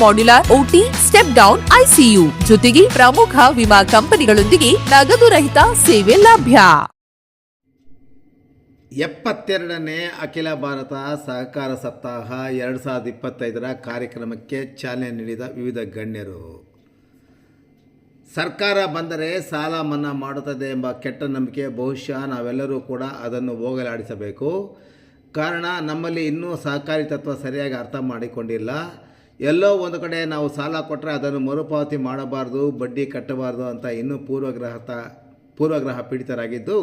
modular OT step down ICU ಜೊತೆಗೆ ಪ್ರಮುಖ ವಿಮಾ ಕಂಪನಿಗಳೊಂದಿಗೆ ನಗದು ರಹಿತ ಸೇವೆ ಲಭ್ಯ. ಎಪ್ಪತ್ತೆರಡನೇ ಅಖಿಲ ಭಾರತ ಸಹಕಾರ ಸಪ್ತಾಹ ಎರಡು ಸಾವಿರದ ಇಪ್ಪತ್ತೈದರ ಕಾರ್ಯಕ್ರಮಕ್ಕೆ ಚಾಲನೆ ನೀಡಿದ ವಿವಿಧ ಗಣ್ಯರು. ಸರ್ಕಾರ ಬಂದರೆ ಸಾಲ ಮನ್ನಾ ಮಾಡುತ್ತದೆ ಎಂಬ ಕೆಟ್ಟ ನಂಬಿಕೆ, ಬಹುಶಃ ನಾವೆಲ್ಲರೂ ಕೂಡ ಅದನ್ನು ಹೋಗಲಾಡಿಸಬೇಕು. ಕಾರಣ, ನಮ್ಮಲ್ಲಿ ಇನ್ನೂ ಸಹಕಾರಿ ತತ್ವ ಸರಿಯಾಗಿ ಅರ್ಥ ಮಾಡಿಕೊಂಡಿಲ್ಲ. ಎಲ್ಲೋ ಒಂದು ಕಡೆ ನಾವು ಸಾಲ ಕೊಟ್ಟರೆ ಅದನ್ನು ಮರುಪಾವತಿ ಮಾಡಬಾರ್ದು, ಬಡ್ಡಿ ಕಟ್ಟಬಾರ್ದು ಅಂತ ಇನ್ನೂ ಪೂರ್ವಗ್ರಹ ಪೂರ್ವಗ್ರಹ ಪೀಡಿತರಾಗಿದ್ದು,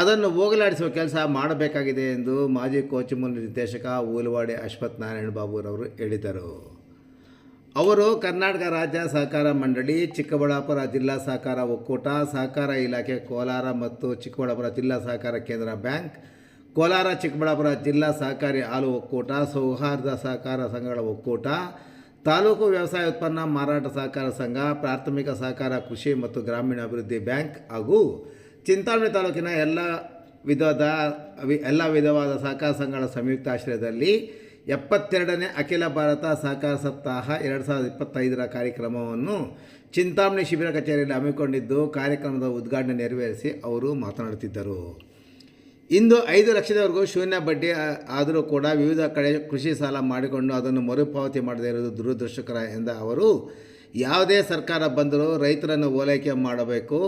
ಅದನ್ನು ಹೋಗಲಾಡಿಸುವ ಕೆಲಸ ಮಾಡಬೇಕಾಗಿದೆ ಎಂದು ಮಾಜಿ ಕೋಚಿಮುಲ್ ನಿರ್ದೇಶಕ ಊಲವಾಡಿ ಅಶ್ವಥ್ ನಾರಾಯಣ ಬಾಬುರವರು ಹೇಳಿದರು. ಅವರು ಕರ್ನಾಟಕ ರಾಜ್ಯ ಸಹಕಾರ ಮಂಡಳಿ, ಚಿಕ್ಕಬಳ್ಳಾಪುರ ಜಿಲ್ಲಾ ಸಹಕಾರ ಒಕ್ಕೂಟ, ಸಹಕಾರ ಇಲಾಖೆ ಕೋಲಾರ ಮತ್ತು ಚಿಕ್ಕಬಳ್ಳಾಪುರ ಜಿಲ್ಲಾ ಸಹಕಾರ ಕೇಂದ್ರ ಬ್ಯಾಂಕ್ ಕೋಲಾರ, ಚಿಕ್ಕಬಳ್ಳಾಪುರ ಜಿಲ್ಲಾ ಸಹಕಾರಿ ಹಾಲು ಒಕ್ಕೂಟ, ಸೌಹಾರ್ದ ಸಹಕಾರ ಸಂಘಗಳ ಒಕ್ಕೂಟ, ತಾಲೂಕು ವ್ಯವಸಾಯ ಉತ್ಪನ್ನ ಮಾರಾಟ ಸಹಕಾರ ಸಂಘ, ಪ್ರಾಥಮಿಕ ಸಹಕಾರ ಕೃಷಿ ಮತ್ತು ಗ್ರಾಮೀಣ ಅಭಿವೃದ್ಧಿ ಬ್ಯಾಂಕ್ ಹಾಗೂ ಚಿಂತಾಮಣಿ ತಾಲೂಕಿನ ಎಲ್ಲ ವಿಧದ ಎಲ್ಲ ವಿಧವಾದ ಸಹಕಾರ ಸಂಘಗಳ ಸಂಯುಕ್ತ ಆಶ್ರಯದಲ್ಲಿ ಎಪ್ಪತ್ತೆರಡನೇ ಅಖಿಲ ಭಾರತ ಸಹಕಾರ ಸಪ್ತಾಹ ಎರಡು ಸಾವಿರದ ಇಪ್ಪತ್ತೈದರ ಕಾರ್ಯಕ್ರಮವನ್ನು ಚಿಂತಾಮಣಿ ಶಿಬಿರ ಕಚೇರಿಯಲ್ಲಿ ಹಮ್ಮಿಕೊಂಡಿದ್ದು ಕಾರ್ಯಕ್ರಮದ ಉದ್ಘಾಟನೆ ನೆರವೇರಿಸಿ ಅವರು ಮಾತನಾಡುತ್ತಿದ್ದರು. ಇಂದು ಐದು ಲಕ್ಷದವರೆಗೂ ಶೂನ್ಯ ಬಡ್ಡಿ ಆದರೂ ಕೂಡ ವಿವಿಧ ಕಡೆ ಕೃಷಿ ಸಾಲ ಮಾಡಿಕೊಂಡು ಅದನ್ನು ಮರುಪಾವತಿ ಮಾಡದೇ ಇರೋದು ದುರದೃಷ್ಟಕರ ಎಂದ ಅವರು, ಯಾವುದೇ ಸರ್ಕಾರ ಬಂದರೂ ರೈತರನ್ನು ಓಲೈಕೆ ಮಾಡಬೇಕು.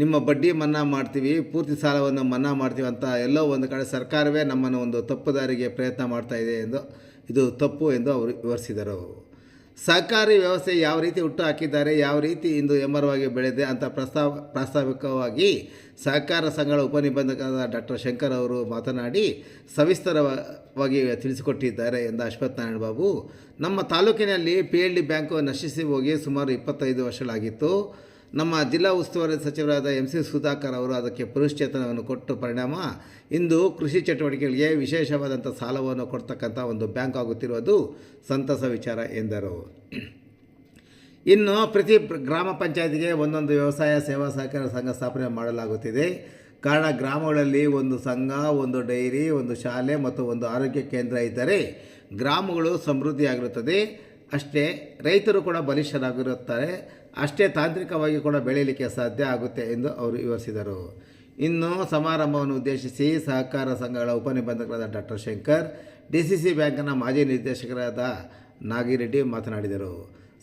ನಿಮ್ಮ ಬಡ್ಡಿ ಮನ್ನಾ ಮಾಡ್ತೀವಿ, ಪೂರ್ತಿ ಸಾಲವನ್ನು ಮನ್ನಾ ಮಾಡ್ತೀವಿ ಅಂತ ಎಲ್ಲೋ ಒಂದು ಕಡೆ ಸರ್ಕಾರವೇ ನಮ್ಮನ್ನು ಒಂದು ತಪ್ಪು ದಾರಿಗೆ ಪ್ರಯತ್ನ ಮಾಡ್ತಾ ಇದೆ ಎಂದು, ಇದು ತಪ್ಪು ಎಂದು ಅವರು ವಿವರಿಸಿದರು. ಸಹಕಾರಿ ವ್ಯವಸ್ಥೆ ಯಾವ ರೀತಿ ಹುಟ್ಟು ಹಾಕಿದ್ದಾರೆ, ಯಾವ ರೀತಿ ಇಂದು ಹೆಮ್ಮರವಾಗಿ ಬೆಳೆದಿದೆ ಅಂತ ಪ್ರಸ್ತಾವ, ಪ್ರಾಸ್ತಾವಿಕವಾಗಿ ಸಹಕಾರ ಸಂಘಗಳ ಉಪನಿಬಂಧಕರಾದ ಡಾಕ್ಟರ್ ಶಂಕರ್ ಅವರು ಮಾತನಾಡಿ ಸವಿಸ್ತರವಾಗಿ ತಿಳಿಸಿಕೊಟ್ಟಿದ್ದಾರೆ ಎಂದ ಅಶ್ವಥ್ ನಾರಾಯಣ ಬಾಬು. ನಮ್ಮ ತಾಲೂಕಿನಲ್ಲಿ ಪಿ ಎಲ್ ಡಿ ಬ್ಯಾಂಕು ನಶಿಸಿ ಹೋಗಿ ಸುಮಾರು ಇಪ್ಪತ್ತೈದು ವರ್ಷಗಳಾಗಿತ್ತು. ನಮ್ಮ ಜಿಲ್ಲಾ ಉಸ್ತುವಾರಿ ಸಚಿವರಾದ ಎಂ ಸಿ ಸುಧಾಕರ್ ಅವರು ಅದಕ್ಕೆ ಪುನಶ್ಚೇತನವನ್ನು ಕೊಟ್ಟ ಪರಿಣಾಮ. ಇಂದು ಕೃಷಿ ಚಟುವಟಿಕೆಗಳಿಗೆ ವಿಶೇಷವಾದಂಥ ಸಾಲವನ್ನು ಕೊಡ್ತಕ್ಕಂಥ ಒಂದು ಬ್ಯಾಂಕ್ ಆಗುತ್ತಿರುವುದು ಸಂತಸ ವಿಚಾರ ಎಂದರು. ಇನ್ನು ಪ್ರತಿ ಗ್ರಾಮ ಪಂಚಾಯತಿಗೆ ಒಂದೊಂದು ವ್ಯವಸಾಯ ಸೇವಾ ಸಹಕಾರ ಸಂಘ ಸ್ಥಾಪನೆ ಮಾಡಲಾಗುತ್ತಿದೆ. ಕಾರಣ ಗ್ರಾಮಗಳಲ್ಲಿ ಒಂದು ಸಂಘ, ಒಂದು ಡೈರಿ, ಒಂದು ಶಾಲೆ ಮತ್ತು ಒಂದು ಆರೋಗ್ಯ ಕೇಂದ್ರ ಇದ್ದರೆ ಗ್ರಾಮಗಳು ಸಮೃದ್ಧಿಯಾಗಿರುತ್ತದೆ. ಅಷ್ಟೇ ರೈತರು ಕೂಡ ಬಲಿಷ್ಠರಾಗಿರುತ್ತಾರೆ. ಅಷ್ಟೇ ತಾಂತ್ರಿಕವಾಗಿ ಕೂಡ ಬೆಳೆಯಲಿಕ್ಕೆ ಸಾಧ್ಯ ಆಗುತ್ತೆ ಎಂದು ಅವರು ವಿವರಿಸಿದರು. ಇನ್ನು ಸಮಾರಂಭವನ್ನು ಉದ್ದೇಶಿಸಿ ಸಹಕಾರ ಸಂಘಗಳ ಉಪನಿಬಂಧಕರಾದ doctor Shankar D C C ಬ್ಯಾಂಕ್ನ ಮಾಜಿ ನಿರ್ದೇಶಕರಾದ ನಾಗಿರೆಡ್ಡಿ ಮಾತನಾಡಿದರು.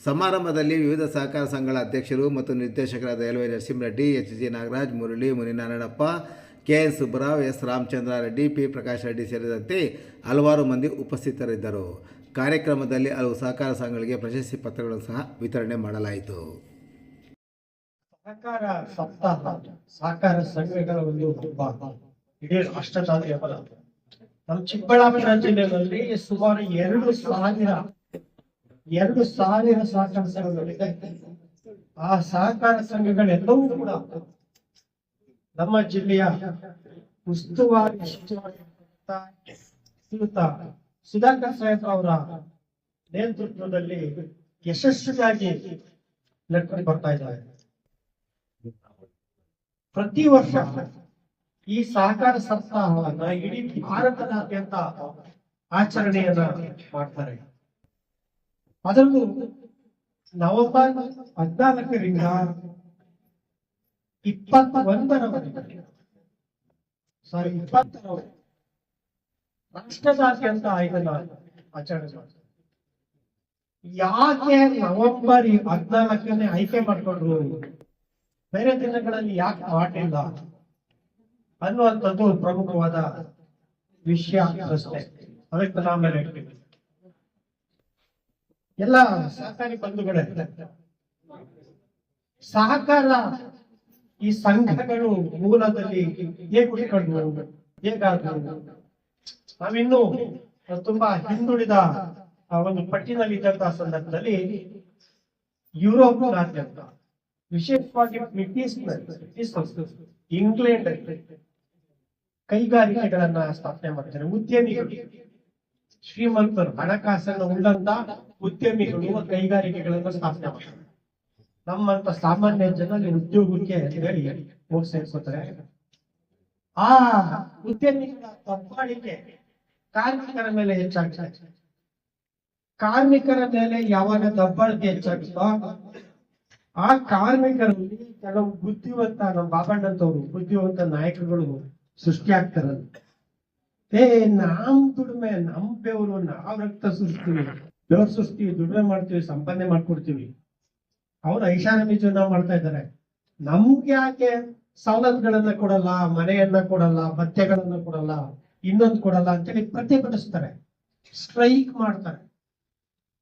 ಸಮಾರಂಭದಲ್ಲಿ ವಿವಿಧ ಸಹಕಾರ ಸಂಘಗಳ ಅಧ್ಯಕ್ಷರು ಮತ್ತು ನಿರ್ದೇಶಕರಾದ L Y Narasimhareddy H G Nagaraj, Murali, Muninarayanappa K N Subbarao, S Ramachandra Reddy P Prakash Reddy ಸೇರಿದಂತೆ ಹಲವಾರು ಮಂದಿ ಉಪಸ್ಥಿತರಿದ್ದರು. ಕಾರ್ಯಕ್ರಮದಲ್ಲಿ ಹಲವು ಸಹಕಾರ ಸಂಘಗಳಿಗೆ ಪ್ರಶಸ್ತಿ ಪತ್ರಗಳನ್ನು ಸಹ ವಿತರಣೆ ಮಾಡಲಾಯಿತು. ಸಹಕಾರ ಸಪ್ತಾಹ, ಸಹಕಾರ ಸಂಘಗಳ ಒಂದು ಹಬ್ಬ. ಇಡೀ ಹಬ್ಬ. ನಮ್ಮ ಚಿಕ್ಕಬಳ್ಳಾಪುರ ಜಿಲ್ಲೆಯಲ್ಲಿ ಸುಮಾರು ಎರಡು ಸಾವಿರ ಎರಡು ಸಾವಿರ ಸಹಕಾರ ಸಂಘಗಳಿದೆ. ಆ ಸಹಕಾರ ಸಂಘಗಳೆಲ್ಲವೂ ಕೂಡ ನಮ್ಮ ಜಿಲ್ಲೆಯ ಉಸ್ತುವಾರಿ ಶ್ರೀಯುತ ಸುಧಾಕರ್ ಸಾಹೇಬ್ ಅವರ ನೇತೃತ್ವದಲ್ಲಿ ಯಶಸ್ವಿಯಾಗಿ ನಡ್ಕೊಂಡು ಬರ್ತಾ ಇದ್ದಾರೆ. ಪ್ರತಿ ವರ್ಷ ಈ ಸಹಕಾರ ಸಪ್ತಾಹವನ್ನ ಇಡೀ ಭಾರತದಾದ್ಯಂತ ಆಚರಣೆಯನ್ನ ಮಾಡ್ತಾರೆ. ಅದರಲ್ಲೂ ನವಂಬರ್ ಹದಿನಾಲ್ಕರಿಂದ ಇಪ್ಪತ್ತೊಂದರವರೆಗೆ. ಸಾರಿ ಇಪ್ಪತ್ತರವರೆಗೆ. ರಾಷ್ಟ್ರದಾದ್ಯಂತ ಇದನ್ನ ಆಚರಣೆ ಯಾಕೆ ನವೆಂಬರ್ ಹದಿನಾಲ್ಕನೇ ಆಯ್ಕೆ ಮಾಡ್ಕೊಂಡ್ರು? ಬೇರೆ ದಿನಗಳಲ್ಲಿ ಯಾಕೆ ಮಾಡಿಲ್ಲ ಅನ್ನುವಂಥದ್ದು ಪ್ರಮುಖವಾದ ವಿಷಯ ಪ್ರಶ್ನೆ ಅದಕ್ಕೆ ಹೇಳ್ತೀವಿ ಎಲ್ಲ ಸಹಕಾರಿ ಬಂಧುಗಳೇ, ಸಹಕಾರ ಈ ಸಂಘಗಳು ಮೂಲದಲ್ಲಿ ಹೇಗೆ ಹುಟ್ಕೊಂಡ್ವು ಹೇಗಾದ್ರು ನಾವಿನ್ನು ತುಂಬಾ ಹಿಂದುಳಿದ ಒಂದು ಪಟ್ಟಿನಲ್ಲಿ ಇದ್ದಂತಹ ಸಂದರ್ಭದಲ್ಲಿ ಯುರೋಪ್ ನಾದ್ಯಂತ ವಿಶೇಷವಾಗಿ ಬ್ರಿಟಿಷ್ ಇಂಗ್ಲೆಂಡ್ ಕೈಗಾರಿಕೆಗಳನ್ನ ಸ್ಥಾಪನೆ ಮಾಡ್ತಾರೆ ಉದ್ಯಮಿಗಳು. ಶ್ರೀಮಂತರು ಹಣಕಾಸನ್ನು ಉಳ್ಳಂತ ಉದ್ಯಮಿಗಳು ಕೈಗಾರಿಕೆಗಳನ್ನ ಸ್ಥಾಪನೆ ಮಾಡ್ತಾರೆ ನಮ್ಮಂತ ಸಾಮಾನ್ಯ ಜನ ಅಲ್ಲಿ ಉದ್ಯೋಗಕ್ಕೆ ಹೇಳಿ ಹೋಗಿ ಸೇರ್ಕೋತಾರೆ ಆ ಉದ್ಯಮಿಗಳ ದಬ್ಬಾಳಿಕೆ ಕಾರ್ಮಿಕರ ಮೇಲೆ ಹೆಚ್ಚಾಗ್ತದೆ. ಕಾರ್ಮಿಕರ ಮೇಲೆ ಯಾವಾಗ ದಬ್ಬಾಳಿಕೆ ಹೆಚ್ಚಾಗುತ್ತೋ, ಆ ಕಾರ್ಮಿಕರಲ್ಲಿ ಕೆಲವು ಬುದ್ಧಿವಂತ ನಮ್ಮ ಬಾಬಣ್ಣಂತವ್ರು ಬುದ್ಧಿವಂತ ನಾಯಕರುಗಳು ಸೃಷ್ಟಿಯಾಗ್ತಾರಲ್ಲ ಏ, ನಮ್ ದುಡಿಮೆ, ನಮ್ ಬೆವರು, ನಾವ್ ರಕ್ತ ಸುರಿಸ್ತೀವಿ. ಬೆವರು ಸೃಷ್ಟಿ ದುಡಿಮೆ ಮಾಡ್ತೀವಿ, ಸಂಪಾದನೆ ಮಾಡ್ಕೊಡ್ತೀವಿ. ಅವ್ರು ಐಷಾರಾಮಿ ಜೀವನ ಮಾಡ್ತಾ ಇದ್ದಾರೆ. ನಮ್ಗೆ ಯಾಕೆ ಸವಲತ್ತುಗಳನ್ನ ಕೊಡಲ್ಲ, ಮನೆಯನ್ನ ಕೊಡಲ್ಲ, ಭತ್ಯೆಗಳನ್ನ ಕೊಡಲ್ಲ, ಇನ್ನೊಂದು ಕೊಡಲ್ಲ ಅಂತೇಳಿ ಪ್ರತಿಭಟಿಸ್ತಾರೆ. ಸ್ಟ್ರೈಕ್ ಮಾಡ್ತಾರೆ.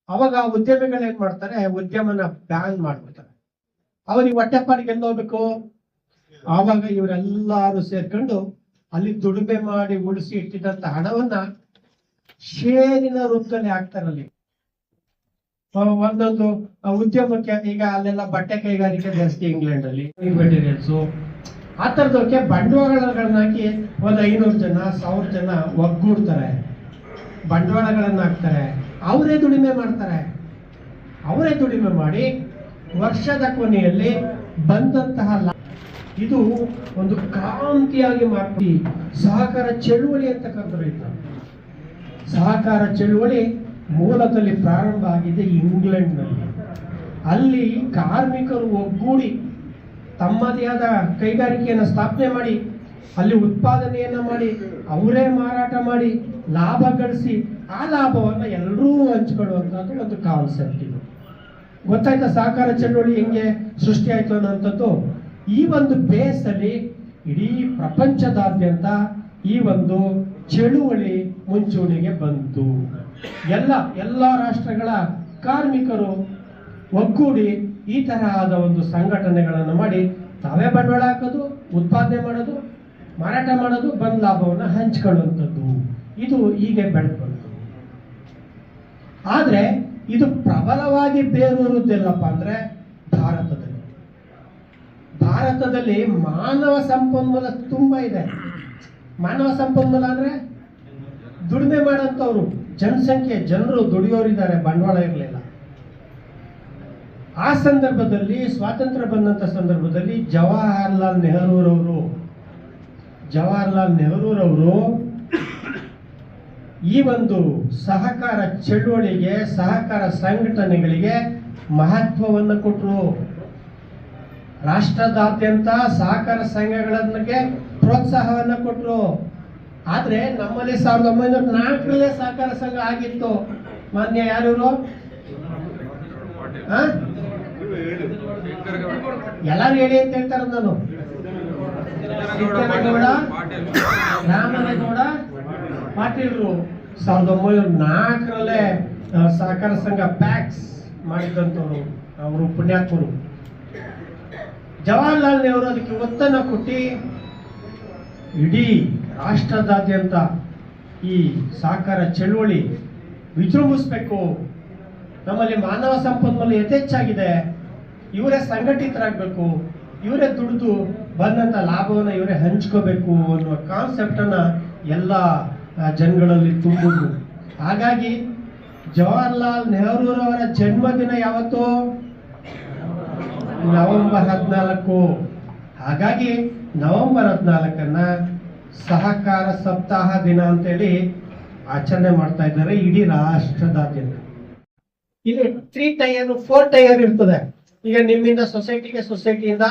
ಅವಾಗ ಉದ್ಯಮಿಗಳು ಏನ್ ಮಾಡ್ತಾರೆ? ಉದ್ಯಮನ ಬ್ಯಾನ್ ಮಾಡ್ಬಿಡ್ತಾರೆ. ಅವ್ರಿಗೆ ಹೊಟ್ಟೆಪಾಡಿಗೆ ಎಲ್ಲಿ ಹೋಗ್ಬೇಕು? ಆವಾಗ ಇವರೆಲ್ಲಾರು ಸೇರ್ಕೊಂಡು ಅಲ್ಲಿ ದುಡಿಮೆ ಮಾಡಿ ಉಳಿಸಿ ಇಟ್ಟಿದ್ದಂತ ಹಣವನ್ನ ಶೇರಿನ ರೂಪದಲ್ಲಿ ಹಾಕ್ತಾರಲ್ಲಿ ಒಂದೊಂದು ಉದ್ಯಮಕ್ಕೆ ಈಗ ಅಲ್ಲೆಲ್ಲ ಬಟ್ಟೆ ಕೈಗಾರಿಕೆ ಜಾಸ್ತಿ ಇಂಗ್ಲೆಂಡ್ ಅಲ್ಲಿ ಮೆಟೀರಿಯಲ್ಸ್ ಆ ತರದಕ್ಕೆ ಬಂಡವಾಳಗಳನ್ನಾಕಿ ಒಂದ್ ಐನೂರು ಜನ, ಸಾವಿರ ಜನ ಒಗ್ಗೂಡ್ತಾರೆ. ಬಂಡವಾಳಗಳನ್ನ ಹಾಕ್ತಾರೆ ಅವರೇ ದುಡಿಮೆ ಮಾಡ್ತಾರೆ. ಅವರೇ ದುಡಿಮೆ ಮಾಡಿ ವರ್ಷದ ಕೊನೆಯಲ್ಲಿ ಬಂದಂತಹ ಇದು ಒಂದು ಕ್ರಾಂತಿಯಾಗಿ ಮಾಡ್ತೀವಿ ಸಹಕಾರ ಚಳುವಳಿ ಅಂತ ಇದನ್ನ. ಸಹಕಾರ ಚಳುವಳಿ ಮೂಲದಲ್ಲಿ ಪ್ರಾರಂಭ ಆಗಿದೆ ಇಂಗ್ಲೆಂಡ್ನಲ್ಲಿ. ಅಲ್ಲಿ ಕಾರ್ಮಿಕರು ಒಗ್ಗೂಡಿ ತಮ್ಮದೇ ಆದ ಕೈಗಾರಿಕೆಯನ್ನು ಸ್ಥಾಪನೆ ಮಾಡಿ, ಅಲ್ಲಿ ಉತ್ಪಾದನೆಯನ್ನ ಮಾಡಿ, ಅವರೇ ಮಾರಾಟ ಮಾಡಿ, ಲಾಭ ಗಳಿಸಿ, ಆ ಲಾಭವನ್ನ ಎಲ್ಲರೂ ಹಂಚ್ಕೊಳ್ಳುವಂಥದ್ದು ಒಂದು ಕಾನ್ಸೆಪ್ಟ್ ಇದು. ಗೊತ್ತಾಯ್ತಾ ಸಹಕಾರ ಚಳುವಳಿ ಹೆಂಗೆ ಸೃಷ್ಟಿ ಆಯ್ತು ಅನ್ನೋಂಥದ್ದು ಈ ಒಂದು ಬೇಸಲ್ಲಿ ಇಡೀ ಪ್ರಪಂಚದಾದ್ಯಂತ ಈ ಒಂದು ಚಳುವಳಿ ಮುಂಚೂಣಿಗೆ ಬಂತು. ಎಲ್ಲ ಎಲ್ಲ ರಾಷ್ಟ್ರಗಳ ಕಾರ್ಮಿಕರು ಒಗ್ಗೂಡಿ ಈ ತರಹದ ಒಂದು ಸಂಘಟನೆಗಳನ್ನು ಮಾಡಿ ತಾವೇ ಬಂಡವಾಳ ಹಾಕೋದು, ಉತ್ಪಾದನೆ ಮಾಡೋದು, ಮಾರಾಟ ಮಾಡೋದು ಬಂದ ಲಾಭವನ್ನು ಹಂಚ್ಕೊಳ್ಳುವಂಥದ್ದು. ಇದು ಹೀಗೆ ಬೆಳೆದು ಆದ್ರೆ ಇದು ಪ್ರಬಲವಾಗಿ ಬೇರೂರುವುದಿಲ್ಲಪ್ಪ ಅಂದ್ರೆ ಭಾರತದಲ್ಲಿ. ಭಾರತದಲ್ಲಿ ಮಾನವ ಸಂಪನ್ಮೂಲ ತುಂಬಾ ಇದೆ. ಮಾನವ ಸಂಪನ್ಮೂಲ ಅಂದ್ರೆ ದುಡಿಮೆ ಮಾಡೋಂಥವ್ರು ಜನಸಂಖ್ಯೆ, ಜನರು ದುಡಿಯೋರಿದ್ದಾರೆ, ಬಂಡವಾಳ ಇರಲಿಲ್ಲ. ಆ ಸಂದರ್ಭದಲ್ಲಿ, ಸ್ವಾತಂತ್ರ್ಯ ಬಂದಂತ ಸಂದರ್ಭದಲ್ಲಿ ಜವಾಹರ್ಲಾಲ್ ನೆಹರೂರವರು ಜವಾಹರ್ಲಾಲ್ ನೆಹರೂರವರು ಈ ಒಂದು ಸಹಕಾರ ಚಳುವಳಿಗೆ, ಸಹಕಾರ ಸಂಘಟನೆಗಳಿಗೆ ಮಹತ್ವವನ್ನು ಕೊಟ್ಟರು ರಾಷ್ಟ್ರದಾದ್ಯಂತ ಸಹಕಾರ ಸಂಘಗಳಿಗೆ ಪ್ರೋತ್ಸಾಹವನ್ನು ಕೊಟ್ಟರು ಆದ್ರೆ ನಮ್ಮಲ್ಲಿ ಸಾವಿರದ ಒಂಬೈನೂರ ನಾಲ್ಕರಲ್ಲೇ ಸಹಕಾರ ಸಂಘ ಆಗಿತ್ತು. ಮಾನ್ಯ ಯಾರು ಎಲ್ಲಾರು ಹೇಳಿ ಅಂತ ಹೇಳ್ತಾರೆ ನಾನು. ಸಿದ್ದನಗೌಡ, ರಾಮನಗೌಡ, ಪಾಟೀಲ್ರು. ಸಾವಿರದ ಒಂಬೈನೂರ ನಾಲ್ಕರಲ್ಲೇ ಸಹಕಾರ ಸಂಘ ಪ್ಯಾಕ್ಸ್ ಮಾಡಿದಂಥವ್ರು ಅವರು ಪುಣ್ಯಾತ್ಮರು. ಜವಾಹರ್ಲಾಲ್ ನೆಹರು ಅದಕ್ಕೆ ಒತ್ತನ್ನು ಕೊಟ್ಟು, ಇಡೀ ರಾಷ್ಟ್ರದಾದ್ಯಂತ ಈ ಸಹಕಾರ ಚಳುವಳಿ ವಿಜೃಂಭಿಸಬೇಕು. ನಮ್ಮಲ್ಲಿ ಮಾನವ ಸಂಪನ್ಮೂಲ ಯಥೇಚ್ಛಾಗಿದೆ. ಇವರೇ ಸಂಘಟಿತರಾಗಬೇಕು. ಇವರೇ ದುಡಿದು ಬಂದಂಥ ಲಾಭವನ್ನು ಇವರೇ ಹಂಚ್ಕೋಬೇಕು ಅನ್ನುವ ಕಾನ್ಸೆಪ್ಟನ್ನು ಎಲ್ಲ ಜನಗಳಲ್ಲಿ ತುಂಬಿದ್ರು. ಹಾಗಾಗಿ ಜವಾಹರ್ಲಾಲ್ ನೆಹರೂರವರ ಜನ್ಮದಿನ ಯಾವತ್ತು? ನವೆಂಬರ್ ಹದಿನಾಲ್ಕು. ಹಾಗಾಗಿ ನವೆಂಬರ್ ಹದಿನಾಲ್ಕನ್ನ ಸಹಕಾರ ಸಪ್ತಾಹ ದಿನ ಅಂತೇಳಿ ಆಚರಣೆ ಮಾಡ್ತಾ ಇದ್ದಾರೆ ಇಡೀ ರಾಷ್ಟ್ರದಾದ್ಯಂತ. ಇಲ್ಲಿ ತ್ರೀ ಟೈರ್ ಫೋರ್ ಟೈರ್ ಇರ್ತದೆ. ಈಗ ನಿಮ್ಮಿಂದ ಸೊಸೈಟಿಗೆ ಸೊಸೈಟಿಯಿಂದ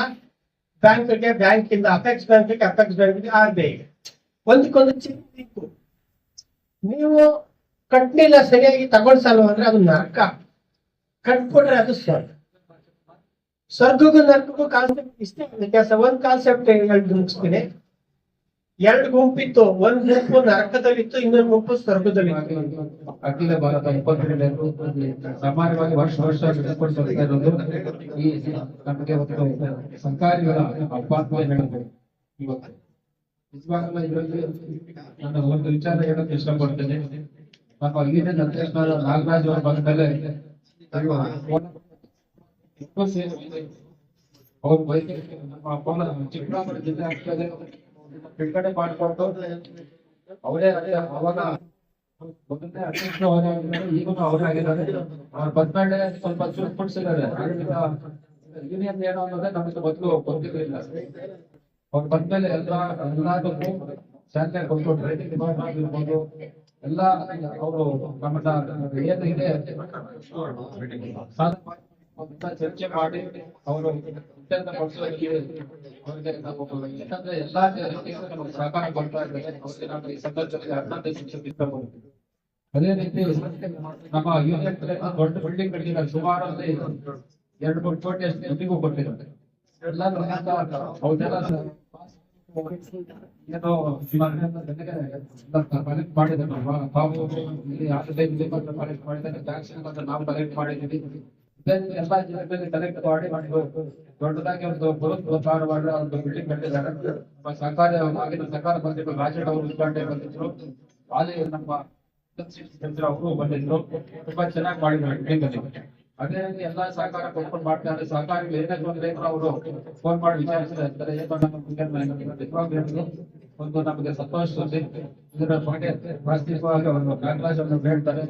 ಬ್ಯಾಂಕ್ಗೆ ಬ್ಯಾಂಕಿಂದ ಅಪೆಕ್ಸ್ ಬ್ಯಾಂಕ್ಗೆ ಅಪೆಕ್ಸ್ ಬ್ಯಾಂಕ್ಗೆ ಆರ್ ಬಿ ಐಗೆ ಒಂದಕ್ಕೊಂದು ಚಿಕ್ಕ ನೀವು ಕಟ್ಲಿಲ್ಲ ಸರಿಯಾಗಿ ತಗೊಳ್ಸಲ್ಲ ಅಂದ್ರೆ ಅದು ನರಕ. ಕಟ್ಬಿಟ್ರೆ ಅದು ಸ್ವರ್ಗ. ಸ್ವರ್ಗಕ್ಕೂ ನರಕಕ್ಕೂ ಕಾನ್ಸೆಪ್ಟ್ ಇಷ್ಟೇ. ವ್ಯತ್ಯಾಸ. ಒಂದ್ ಕಾನ್ಸೆಪ್ಟ್ ಹೇಳಿ ಮುಗಿಸ್ತೀನಿ. ಎರಡು ಗುಂಪಿತ್ತು. ಒಂದ್ ಗುಂಪು ನರಕದಲ್ಲಿತ್ತು, ಇನ್ನೊಂದು ಗುಂಪು ಸ್ವರ್ಗದಲ್ಲಿತ್ತು. ಅಖಿಲ ಭಾರತ ಮುಖ್ಯಮಂತ್ರಿಗಳು ಸಾಮಾನ್ಯವಾಗಿ ವರ್ಷ ವರ್ಷ ನಡೆಸಿಕೊಂಡು ಬರ್ತಾ ಇರೋದು ಈ ನಮಗೆ ಒಂದು ಸರ್ಕಾರಿಗಳ ಅಪಾತ್ಮ ಇವತ್ತು ನಿಜವಾಗಲ್ಲ ಇದರಲ್ಲಿ ನನ್ನ ಒಂದು ವಿಚಾರ ಹೇಳಕ್ ಇಷ್ಟಪಡ್ತೇನೆ. ಪಾಪ ಈಗಿನ ಅಧ್ಯಕ್ಷರಾದ ನಾಗರಾಜ್ ಅವರು ಬಂದ ಮೇಲೆ ಅವ್ರು ಬೈಕ್ ನಮ್ಮ ಅಪ್ಪನ ಚಿಕ್ಕಬಳ್ಳಾಪುರ ಜಿಲ್ಲೆ ಆಗ್ತದೆ ಬಿಡುಗಡೆ ಮಾಡಿಕೊಂಡು ಅವರೇ ಅವಾಗ ಮೊದಲನೇ ಅಧ್ಯಕ್ಷ ಅವರೇ ಆಗಿದ್ದಾರೆ. ಅವರೇ ಬಂದ್ಮೇಲೆ ಸ್ವಲ್ಪ ಚುರುಕುಪಡಿಸಿದ್ದಾರೆ ಯೂನಿಯನ್ ಏನು ಅನ್ನೋದೇ ನಮಗೆ ಮೊದಲು ಗೊತ್ತಿರಲಿಲ್ಲ. ಅವ್ರು ಬಂದ್ಮೇಲೆ ಎಲ್ಲ ಎಲ್ಲದಕ್ಕೂ ಚಾಲನೆ ಕೊಟ್ಟು ರೈಟಿಂಗ್ ಡಿಪಾರ್ಟ್ಮೆಂಟ್ ಆಗಿರ್ಬೋದು, ಎಲ್ಲ ಅವರು ನಮ್ಮ ಏನಿದೆ, ಸಾಧನೆ ಚರ್ಚೆ ಮಾಡಿ ಅವರು ಯಾಕಂದ್ರೆ ಎಲ್ಲಾ ಸಹಕಾರ ಕೊಡ್ತಾ ಇದ್ದಾರೆ. ಈ ಅದೇ ರೀತಿ ನಮ್ಮ ಯೂನಿಯನ್ ದೊಡ್ಡ ಬಿಲ್ಡಿಂಗ್ ಕಟ್ಟಿದ್ದಾರೆ ಸುಮಾರು ಎರಡು ಮೂರು ಕೋಟಿ ಅಷ್ಟು ದುಡ್ಡಿಗೂ ಕೊಟ್ಟಿದ್ದಾರೆ. ಏನೋ ಕಲೆಕ್ಟ್ ಇಲ್ಲಿ ಆನ್ಲೈನ್ ಕಲೆಕ್ಟ್ ಮಾಡಿದ್ದಾರೆ. ನಾವು ಕಲೆಕ್ಟ್ ಮಾಡಿದ್ದೀವಿ. ಎಲ್ಲ ಜಿಲ್ಲೆಗಳಲ್ಲಿ ಕಲೆಕ್ಟ್ ಮಾಡಿ ಮಾಡಿದ್ರು ದೊಡ್ಡದಾಗಿ ಒಂದು ಬೃಹತ್ ಒಂದು ಬಿಲ್ಡಿಂಗ್ ಕಟ್ಟಿದ್ದಾರೆ ಸರ್ಕಾರ ಆಗಿನ ಸರ್ಕಾರ ಬಂದಿದ್ರು ರಾಜೇಟ್ ಅವರು ಉದ್ಘಾಟನೆ ಬಂದಿದ್ರು ಅಲ್ಲಿ ನಮ್ಮ ಅವರು ಬಂದಿದ್ರು ತುಂಬಾ ಚೆನ್ನಾಗಿ ಮಾಡಿದ್ರು ಬಿಲ್ಡಿಂಗ್ ಅಲ್ಲಿ ಅದೇ ರೀತಿ ಎಲ್ಲಾ ಸಹಕಾರ ಕೊಟ್ಕೊಂಡು ಮಾಡ್ತಾರೆ ಸಹಕಾರಿಗಳು ಏನೇ ತೊಂದರೆ ಅವರು ಫೋನ್ ಮಾಡಿ ಹೇಳಿದ್ರು. ಒಂದು ನಮಗೆ ಸಂತೋಷ ಸುದ್ದಿ ಇದರ ಬಗ್ಗೆ ವಾಸ್ತವಿಕವಾಗಿ ಅವರು ಕಾಂಗ್ರೆಸ್ ಅನ್ನು ಹೇಳ್ತಾರೆ.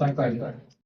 ನಾವು